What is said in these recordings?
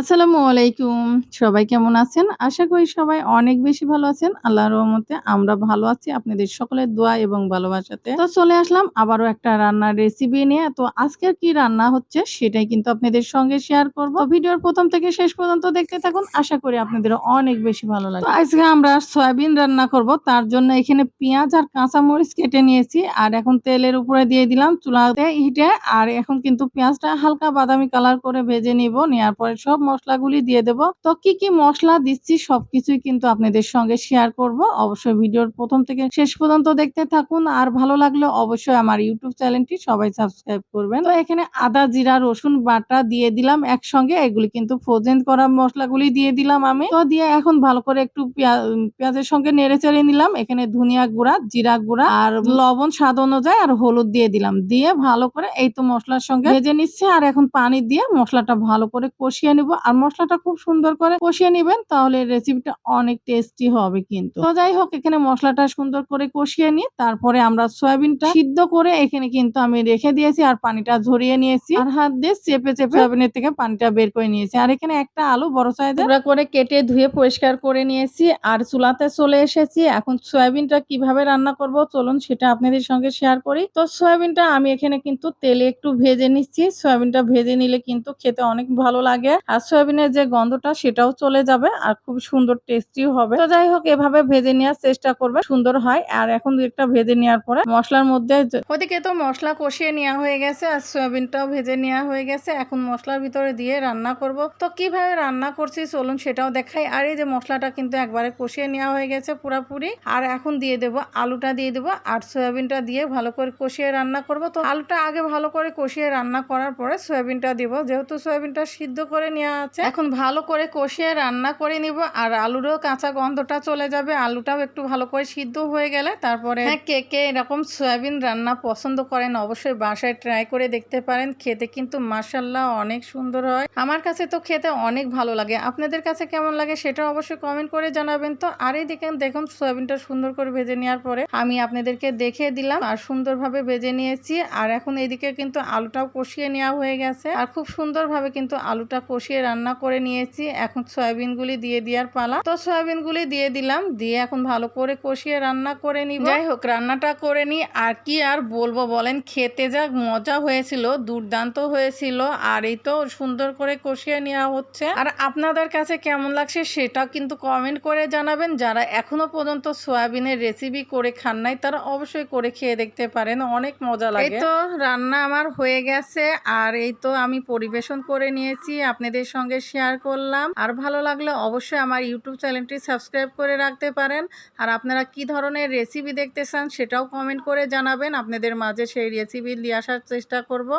আসসালামু আলাইকুম। সবাই কেমন আছেন? আশা করি সবাই অনেক বেশি ভালো আছেন। আল্লাহর রহমতে আমরা ভালো আছি আপনাদের সকলের দোয়া এবং ভালোবাসাতে। তো চলে আসলাম আবারও একটা রান্নার রেসিপি নিয়ে। তো আজকের কি রান্না হচ্ছে সেটাই কিন্তু আপনাদের সঙ্গে শেয়ার করব। ভিডিওর ১ম থেকে শেষ পর্যন্ত দেখতে থাকুন। আশা করি আপনাদের অনেক বেশি ভালো লাগবে। তো আজকে আমরা সয়াবিন রান্না করব। তার জন্য এখানে পেঁয়াজ আর কাঁচামরিচ কেটে নিয়েছি। আর এখন তেলের উপরে দিয়ে দিলাম চুলাতে হিটে। আর এখন কিন্তু পেঁয়াজটা হালকা বাদামি কালার করে ভেজে নিব। নেওয়ার পরে সব মশলাগুলি দিয়ে দেব। তো কি কি মশলা দিচ্ছি সবকিছুই কিন্তু আপনাদের সঙ্গে শেয়ার করব। অবশ্যই ভিডিওর প্রথম থেকে শেষ পর্যন্ত দেখতে থাকুন। আর ভালো লাগলে অবশ্যই আমার ইউটিউব চ্যানেলটি সবাই সাবস্ক্রাইব করবেন। তো এখানে আদা, জিরা, রসুন বাটা দিয়ে দিলাম একসঙ্গে। এগুলি কিন্তু ফ্রোজেন করা মশলাগুলি দিয়ে দিলাম আমি। তো দিয়ে এখন ভালো করে একটু পেঁয়াজের সঙ্গে নেড়ে চেড়ে নিলাম। এখানে ধনিয়া গুঁড়া, জিরা গুঁড়া আর লবণ স্বাদ অনুযায়ী আর হলুদ দিয়ে দিলাম। দিয়ে ভালো করে এই তো মশলার সঙ্গে ভেজে নিচ্ছে। আর এখন পানি দিয়ে মশলাটা ভালো করে কষিয়ে নিব। আর মশলাটা খুব সুন্দর করে কষিয়ে নিবেন, তাহলে রেসিপিটা অনেক টেস্টি হবে কিন্তু। তো যাই হোক, এখানে মশলাটা সুন্দর করে কষিয়ে নিয়ে, তারপরে আমরা সয়াবিনটা সিদ্ধ করে এখানে কিন্তু আমি রেখে দিয়েছি আর পানিটা ঝরিয়ে নিয়েছি। আর হাত দিয়ে চেপে চেপে সয়াবিনের থেকে পানিটা বের করে নিয়েছি। আর এখানে একটা আলু বড় সাইজের করে কেটে ধুয়ে পরিষ্কার করে নিয়েছি। আর চুলাতে চলে এসেছি। এখন সয়াবিনটা কীভাবে রান্না করব চলুন সেটা আপনাদের সঙ্গে শেয়ার করি। তো সয়াবিনটা আমি এখানে কিন্তু তেলে একটু ভেজে নিচ্ছি। সয়াবিনটা ভেজে নিলে কিন্তু খেতে অনেক ভালো লাগে। আর সয়াবিনের যে গন্ধটা সেটাও চলে যাবে আর খুব সুন্দর টেস্টিও হবে। তো যাই হোক, এভাবে ভেজে নেওয়ার চেষ্টা করবে। সুন্দর হয়। আর এখন একটা ভেজে নেওয়ার পরে মশলার মধ্যে ওদিকে তো মশলা কষিয়ে নেওয়া হয়ে গেছে আর সয়াবিনটাও ভেজে নেওয়া হয়ে গেছে। এখন মশলার ভিতরে দিয়ে রান্না করব। তো কীভাবে রান্না করছি চলুন সেটাও দেখাই। আর এই যে মশলাটা কিন্তু একবারে কষিয়ে নেওয়া হয়ে গেছে পুরাপুরি। আর এখন দিয়ে দেব আলুটা, দিয়ে দেবো আর সয়াবিনটা দিয়ে ভালো করে কষিয়ে রান্না করব। তো আলুটা আগে ভালো করে কষিয়ে রান্না করার পরে সয়াবিনটা দিব। যেহেতু সয়াবিনটা সিদ্ধ করে নেওয়া আছে। এখন ভালো করে কষিয়ে রান্না করে নিব আর আলুরও কাঁচা গন্ধটা চলে যাবে। আলুটাও একটু ভালো করে সিদ্ধ হয়ে গেলে তারপরে হ্যাঁ কে কে এরকম সয়াবিন রান্না পছন্দ করেন অবশ্যই বাসায় ট্রাই করে দেখতে পারেন। খেতে কিন্তু মাসাল্লাহ অনেক সুন্দর হয়। আমার কাছে তো খেতে অনেক ভালো লাগে। আপনাদের কাছে কেমন লাগে সেটা অবশ্যই কমেন্ট করে জানাবেন তো। আর এই দেখেন দেখুন সয়াবিনটা সুন্দর করে ভেজে নেওয়ার পরে আমি আপনাদেরকে দেখে দিলাম আর সুন্দরভাবে ভেজে নিয়েছি। আর এখন এদিকে কিন্তু আলুটাও কষিয়ে নেওয়া হয়ে গেছে। আর খুব সুন্দরভাবে কিন্তু আলুটা কষিয়ে রান্না করে নিয়েছি। এখন সয়াবিনগুলি দিয়ে দেওয়ার পালা। তো সয়াবিনগুলি দিয়ে দিলাম। দিয়ে এখন ভালো করে কষিয়ে রান্না করে নিব। যাই হোক, রান্নাটা করে নিই আর কি আর বলব বলেন, খেতে যা মজা হয়েছিল, দুর্দান্ত হয়েছিল। আর এই তো সুন্দর করে কষিয়ে নেওয়া হচ্ছে। আর আপনাদের কাছে কেমন লাগছে সেটাও কিন্তু কমেন্ট করে জানাবেন। যারা এখনও পর্যন্ত সয়াবিনের রেসিপি করে খান নাই, তারা অবশ্যই করে খেয়ে দেখতে পারেন। অনেক মজা লাগে। এই তো রান্না আমার হয়ে গেছে। আর এই তো আমি পরিবেশন করে নিয়েছি। আপনাদের সঙ্গে শেয়ার করলাম। আর ভালো লাগলে অবশ্যই আমার ইউটিউব চ্যানেলটি সাবস্ক্রাইব করে রাখতে পারেন। আর আপনারা কি ধরনের রেসিপি দেখতে চান সেটাও কমেন্ট করে জানাবেন। আপনাদের মাঝে সেই রেসিপি নিয়ে আসার চেষ্টা করব।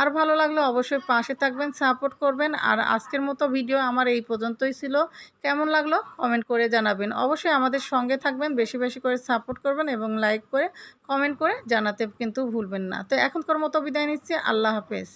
আর ভালো লাগলে অবশ্যই পাশে থাকবেন সাপোর্ট করবেন। আর আজকের মতো ভিডিও আমার এই পর্যন্তই ছিল। কেমন লাগল কমেন্ট করে জানাবেন। অবশ্যই আমাদের সঙ্গে থাকবেন, বেশি বেশি করে সাপোর্ট করবেন এবং লাইক করে কমেন্ট করে জানাতে কিন্তু ভুলবেন না। তো এখনকার মতো বিদায় নিচ্ছি। আল্লাহ হাফেজ।